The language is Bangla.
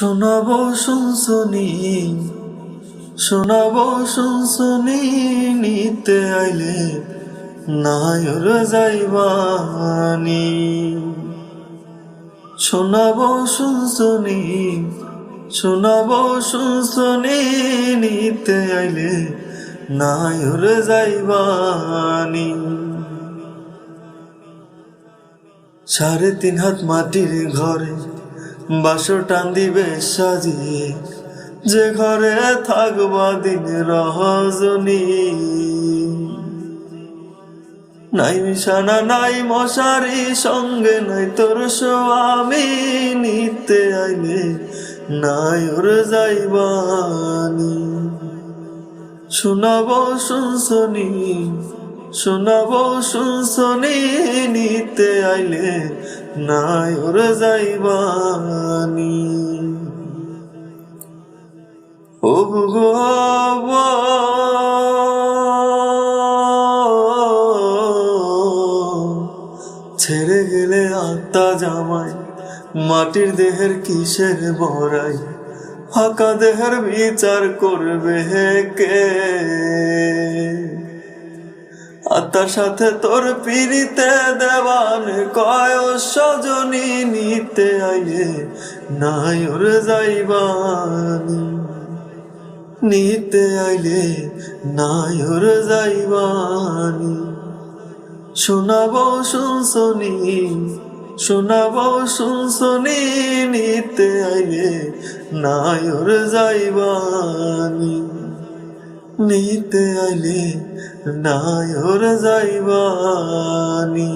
শোনাবো, শুনশুনি শোনাবো, শুনশুনি, নিতে আইলে নায়র যাইবানি। শোনাবো, শুনশুনি শোনাবো, শুনশুনি, নিতে আইলে নায়র যাইবানি। সাড়ে তিন হাত মাটির ঘরে বাসর টান দিবে সাজিয়ে যে ঘরে থাকবা দিন রহজনী। নাই নিশানা, নাই মশারি, সঙ্গে নাই তোর স্বামী নিতে আইলে নাই ওর যাইবানি। শোনাবো শুনশনি শোনাবো শুনশনি নিতে আইলে নাই ওর যাইবানি। ছেড়ে গেলে আত্মা জামাই, মাটির দেহের কিসের বড়াই? ফাঁকা দেহের বিচার করবে কে? আত্মার সাথে তোর পিড়িতে দেওয়ান কয় সজনী নিতে আইলে নাই ওর যাইবানি। নিতে আইলে নাই ওর যাইবানি। শোনাবো শুনশনি শোনাবো শুনশনি নিতে আইলে নাই ওর যাইবানি। নিতে আইলে নাই ওর যাইবানি।